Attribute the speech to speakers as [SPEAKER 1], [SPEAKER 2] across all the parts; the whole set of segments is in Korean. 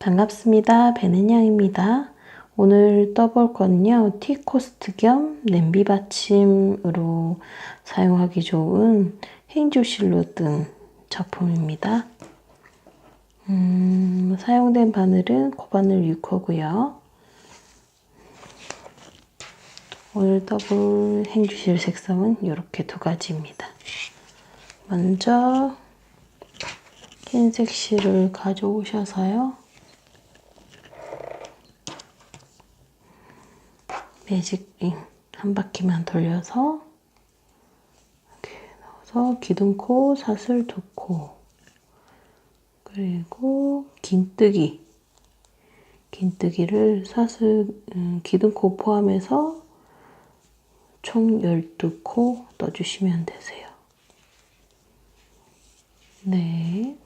[SPEAKER 1] 반갑습니다. 배는양입니다. 오늘 떠볼 거는요. 티코스트 겸 냄비 받침으로 사용하기 좋은 행주실로 뜬 작품입니다. 음, 사용된 바늘은 고바늘 6호고요. 오늘 떠볼 행주실 색상은 이렇게 두 가지입니다. 먼저 흰색 실을 가져오셔서요. 매직링 한 바퀴만 돌려서 이렇게 넣어서 기둥코, 사슬 두 코, 그리고 긴뜨기, 긴뜨기를 사슬, 음, 기둥코 포함해서 총 12코 넣어주시면 되세요. 네.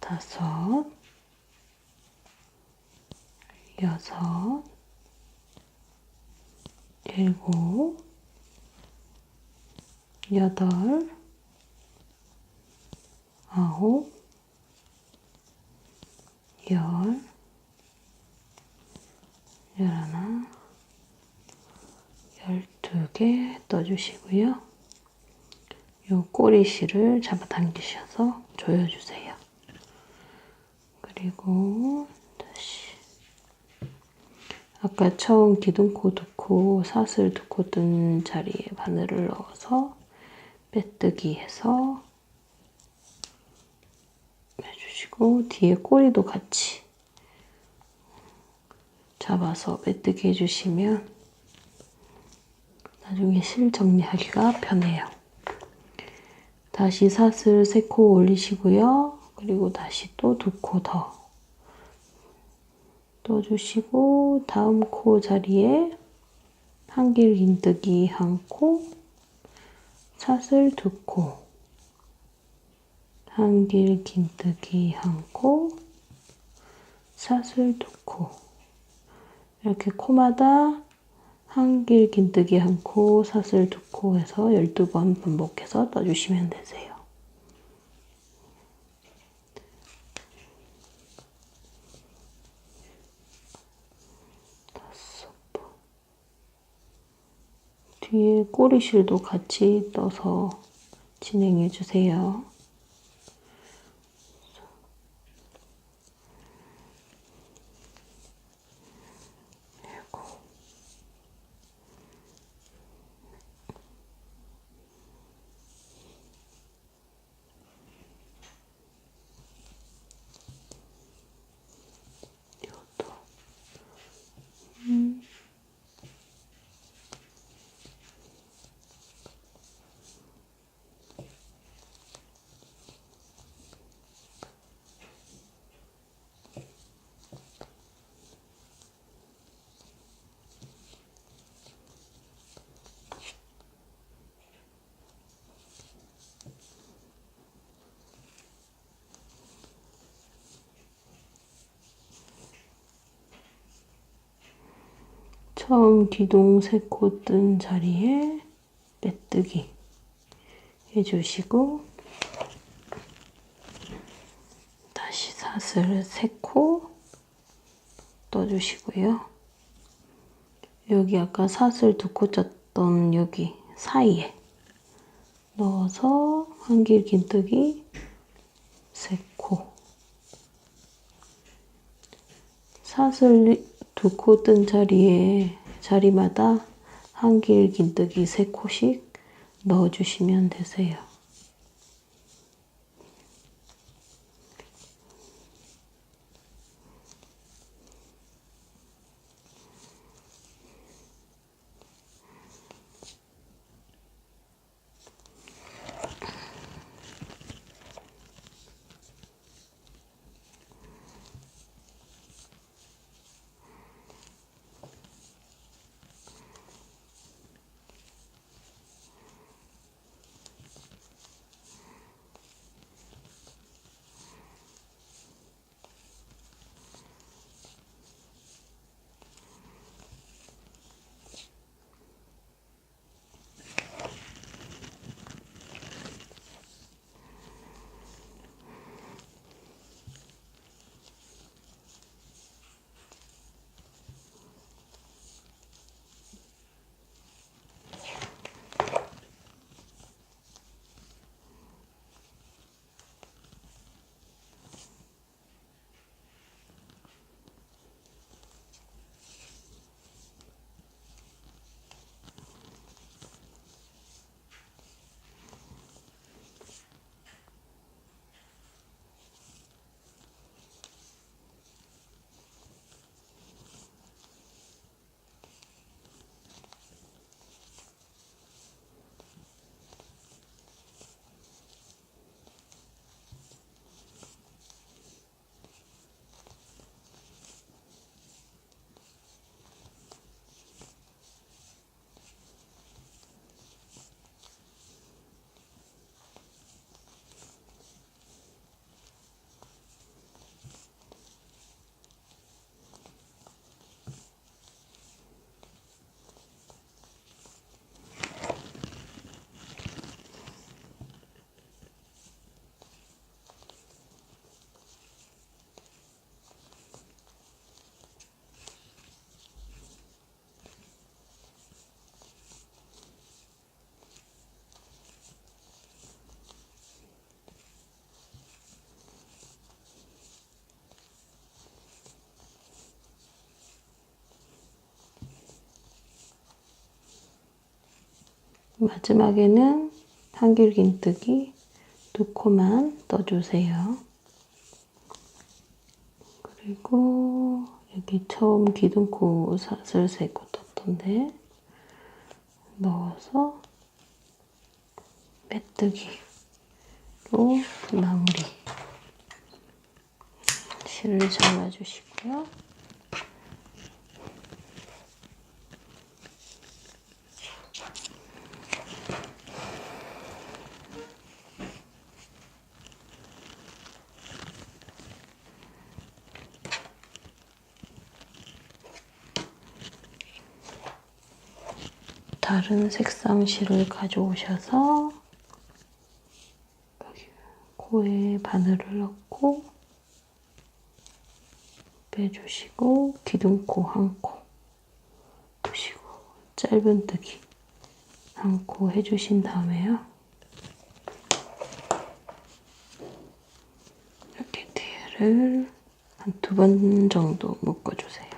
[SPEAKER 1] 다섯. 여섯, 일곱, 여덟, 아홉, 열, 열하나, 열두 개 떠주시고요. 요 꼬리실을 잡아당기셔서 조여주세요. 그리고 아까 처음 기둥코 두 코, 사슬 두코 뜬 자리에 바늘을 넣어서 빼뜨기 해서 해주시고 뒤에 꼬리도 같이 잡아서 빼뜨기 해주시면 나중에 실 정리하기가 편해요. 다시 사슬 세코 올리시고요. 그리고 다시 또 두 코 더 넣어주시고 다음 코 자리에 한길 긴뜨기 한 코, 사슬 두 코, 한길 긴뜨기 한 코, 사슬 두 코. 이렇게 코마다 한길 긴뜨기 한 코, 사슬 두 코 해서 12번 반복해서 떠주시면 되세요. 뒤에 꼬리실도 같이 떠서 진행해 주세요. 처음 세코뜬 자리에 빼뜨기 해주시고 다시 사슬 세코 떠주시고요. 여기 아까 사슬 두코 쪘던 여기 사이에 넣어서 한길 긴뜨기 세코 사슬 두 코 뜬 자리에 자리마다 한 길 긴뜨기 세 코씩 넣어주시면 되세요. 마지막에는 한길긴뜨기 두 코만 떠주세요. 그리고 여기 처음 기둥코 사슬 세고 떴던데 넣어서 메뜨기로 마무리 실을 잘라주시고요. 다른 색상 실을 가져오셔서 코에 바늘을 넣고 빼주시고 기둥코 한 코 두시고 짧은뜨기 한 코 해주신 다음에요. 이렇게 뒤를 한 두 번 정도 묶어주세요.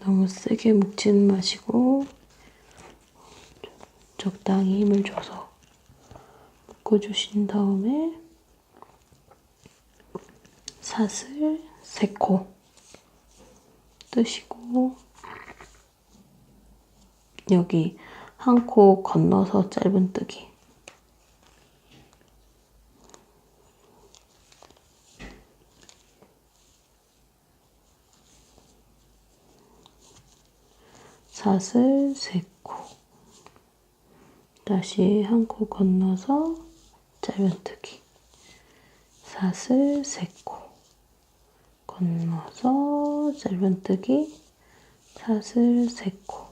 [SPEAKER 1] 너무 세게 묶지는 마시고 적당히 힘을 줘서 묶어주신 다음에 사슬 세코 뜨시고 여기 한 코 건너서 짧은 뜨기. 사슬 세코 다시 한 코 건너서 짧은뜨기 사슬 세 코 건너서 짧은뜨기 사슬 세 코.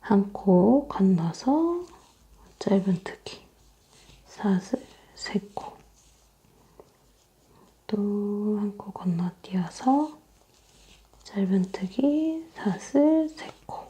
[SPEAKER 1] 한 코 건너서 짧은뜨기 사슬 세 코. 또 한 코 건너뛰어서 짧은뜨기 사슬 세 코.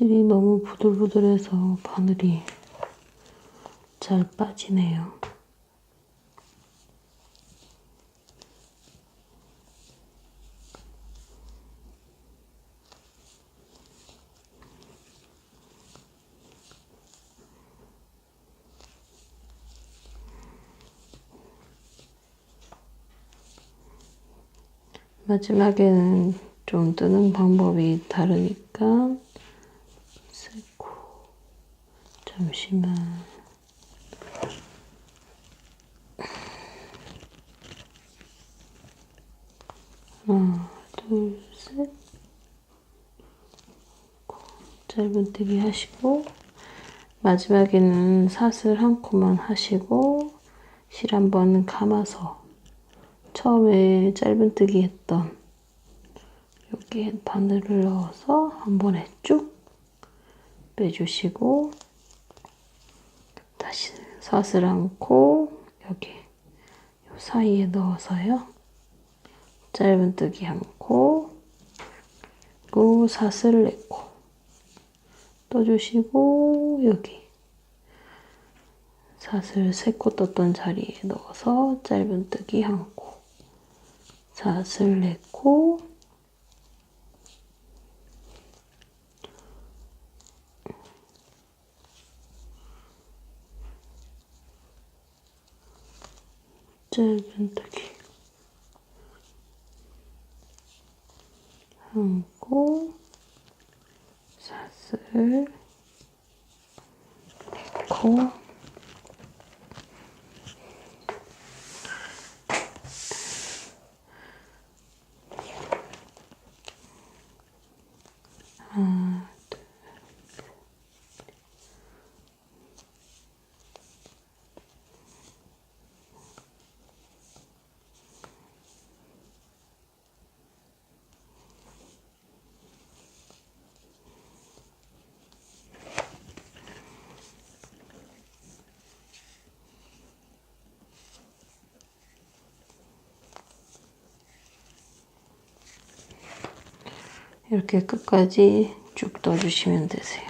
[SPEAKER 1] 실이 너무 부들부들해서 바늘이 잘 빠지네요. 마지막에는 좀 뜨는 방법이 다르니까 쓰고 잠시만 하나 둘 셋. 짧은뜨기 하시고 마지막에는 사슬 한 코만 하시고 실 한 번 감아서 처음에 짧은뜨기 했던 여기에 바늘을 넣어서 한 번에 쭉 빼주시고 다시 사슬 않고 여기 요 사이에 넣어서요. 짧은뜨기 한코 그리고 사슬 내코 떠주시고 여기 사슬 세코 떴던 자리에 넣어서 짧은뜨기 한코 사슬 내 코 짧은뜨기 하고 사슬 넣고 이렇게 끝까지 쭉 넣어주시면 되세요.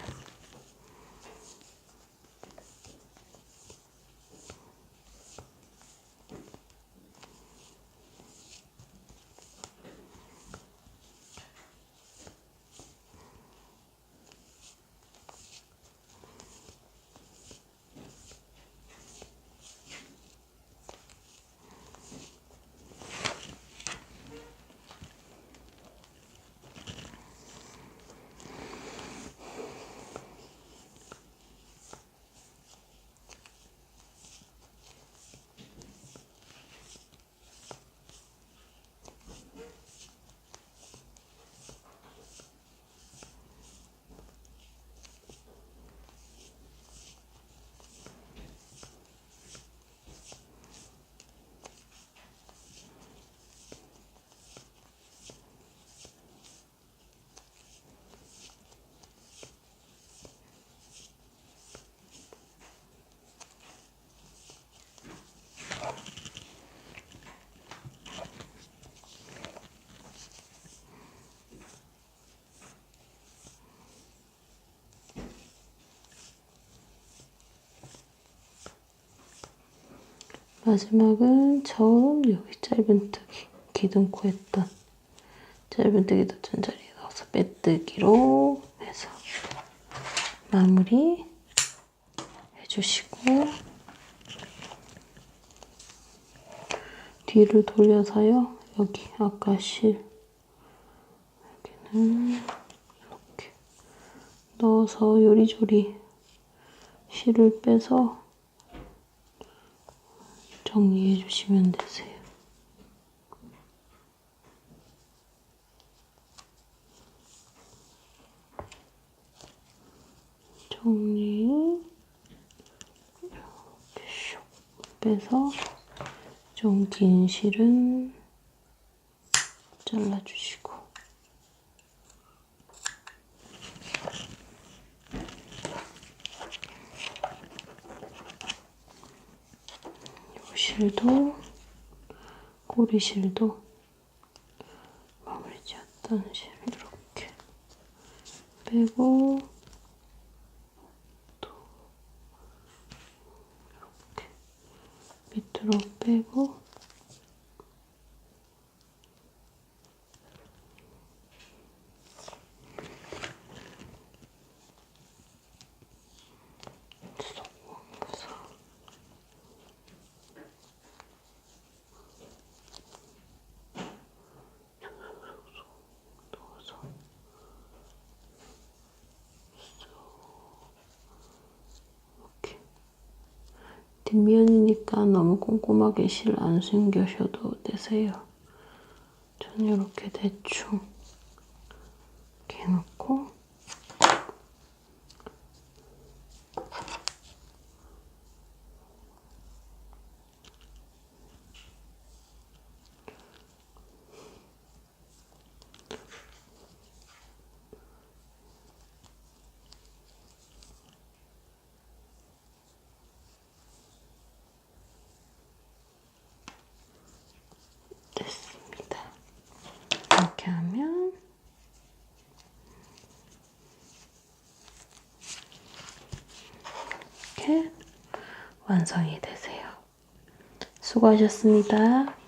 [SPEAKER 1] 마지막은 처음 여기 짧은뜨기 기둥코 했던 짧은뜨기 덧전 자리에 넣어서 빼뜨기로 해서 마무리 해주시고 뒤를 돌려서요. 여기 아까 실 여기는 이렇게 넣어서 요리조리 실을 빼서 정리해 주시면 되세요. 정리 이렇게 슉 빼서 좀 긴 실은 잘라주시고 요 실도 꼬리 실도 마무리 지었던 실 이렇게 빼고 또 이렇게 밑으로 빼고 뒷면이니까 너무 꼼꼼하게 실 안 숨겨셔도 되세요. 저는 이렇게 대충 이렇게 해놓고 됐습니다. 이렇게 하면 이렇게 완성이 되세요. 수고하셨습니다.